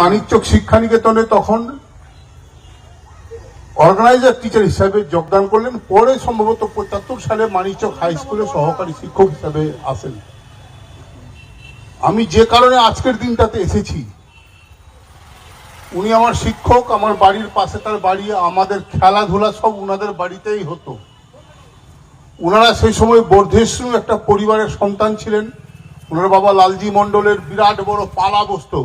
মানিকচক শিক্ষা নিকেতনে তখন organiser teacher হিসাবে যোগদান করলেন। পরে সম্ভবত পঁচাত্তর সালে মানিকচক হাই স্কুলে সহকারী শিক্ষক হিসাবে আসেন। আমি যে কারণে আজকের দিনটাতে এসেছি, উনি আমার শিক্ষক, আমার বাড়ির পাশে তার বাড়ি, আমাদের খেলাধুলা সব উনাদের বাড়িতেই হতো। ওনারা সেই সময় বর্ধেশ্রু একটা পরিবারের সন্তান ছিলেন। ওনার বাবা লালজি মণ্ডলের বিরাট বড় পালা বসতো।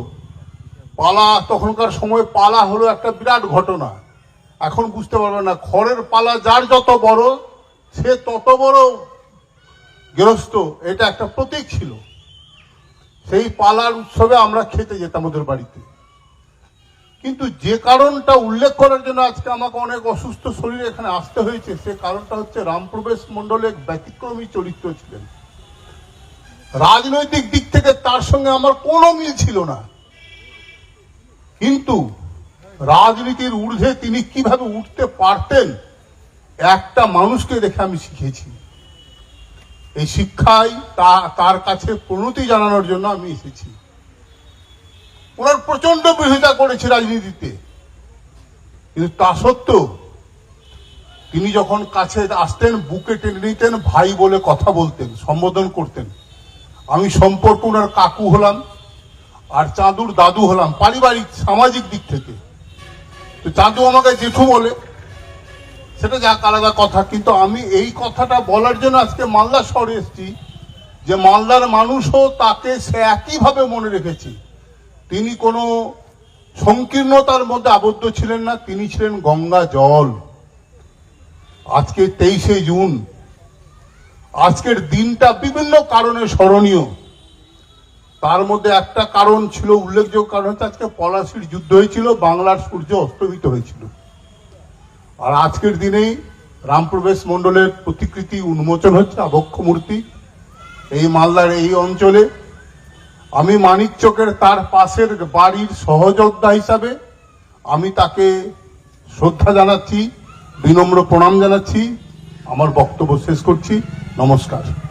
পালা, তখনকার সময় পালা হলো একটা বিরাট ঘটনা। এখন বুঝতে পারবে না, খড়ের পালা যার যত বড়, সে তত বড় গৃহস্থ, এটা একটা প্রতীক ছিল। সেই পালার উৎসবে আমরা খেতে যেতাম ওদের বাড়িতে। কিন্তু যে কারণটা উল্লেখ করার জন্য আজকে আমাকে অনেক অসুস্থ শরীরে এখানে আসতে হয়েছে, সে কারণটা হচ্ছে রামপ্রবেশ মণ্ডল এক ব্যতিক্রমী চরিত্র ছিলেন। রাজনৈতিক দিক থেকে তার সঙ্গে আমার কোনো মিল ছিল না। কিন্তু রাজনীতির ঊর্ধ্বে তিনি কীভাবে উঠতে পারতেন, একটা মানুষকে দেখে আমি শিখেছি। এই শিক্ষায় তা- তার কাছে প্রণতি জানানোর জন্য আমি এসেছি। ওনার প্রচণ্ড বিরোধিতা করেছে রাজনীতিতে। কিন্তু তা সত্ত্বেও তিনি যখন কাছে আসতেন, বুকে টেনে নিতেন, ভাই বলে কথা বলতেন, সম্বোধন করতেন। আমি সম্পর্ক ওনার কাকু হলাম আর চাঁদুর দাদু হলাম, পারিবারিক, সামাজিক দিক থেকে। তো চাঁদু আমাকে জেঠু বলে। সেটা যাক, আলাদা কথা। কিন্তু আমি এই কথাটা বলার জন্য আজকে মালদা শহরে এসেছি যে মালদার মানুষও তাকে সে একইভাবে মনে রেখেছে। তিনি কোনো সংকীর্ণতার মধ্যে আবদ্ধ ছিলেন না, তিনি ছিলেন গঙ্গা জল। আজকে তেইশে জুন। আজকের দিনটা বিভিন্ন কারণে স্মরণীয়। তার মধ্যে একটা কারণ ছিল, উল্লেখযোগ্য কারণ হচ্ছে আজকে পলাশির যুদ্ধ হয়েছিল, বাংলার সূর্য অস্তমিত হয়েছিল। আর আজকের দিনেই রামপ্রবেশ মণ্ডলের প্রতিকৃতি উন্মোচন হচ্ছে, আবক্ষ মূর্তি, এই মালদার এই অঞ্চলে। আমি মানিক মানিকচকের তার পাশের বাড়ির সহযোদ্ধা হিসাবে আমি তাকে শ্রদ্ধা জানাচ্ছি, বিনম্র প্রণাম জানাচ্ছি, আমার বক্তব্য শেষ করছি। নমস্কার।